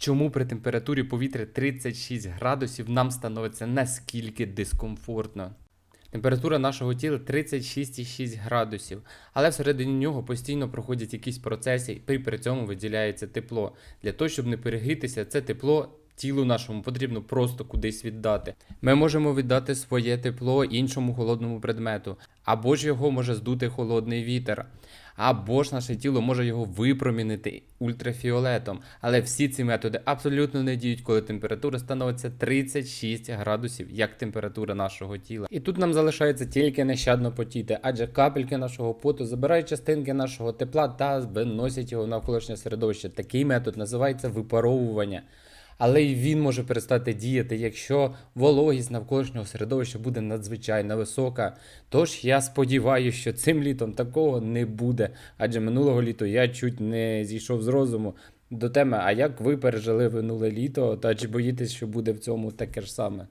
чому при температурі повітря 36 градусів нам становиться наскільки дискомфортно. Температура нашого тіла 36,6 градусів, але всередині нього постійно проходять якісь процеси, і при цьому виділяється тепло. Для того, щоб не перегрітися, це тепло тілу нашому потрібно просто кудись віддати. Ми можемо віддати своє тепло іншому холодному предмету, або ж його може здути холодний вітер, або ж наше тіло може його випромінити ультрафіолетом. Але всі ці методи абсолютно не діють, коли температура становиться 36 градусів, як температура нашого тіла. І тут нам залишається тільки нещадно потіти, адже капельки нашого поту забирають частинки нашого тепла та виносять його в навколишнє середовище. Такий метод називається випаровування. Але й він може перестати діяти, якщо вологість навколишнього середовища буде надзвичайно висока. Тож я сподіваюся, що цим літом такого не буде. Адже минулого літа я чуть не зійшов з розуму до теми, а як ви пережили минуле літо, та чи боїтесь, що буде в цьому таке ж саме?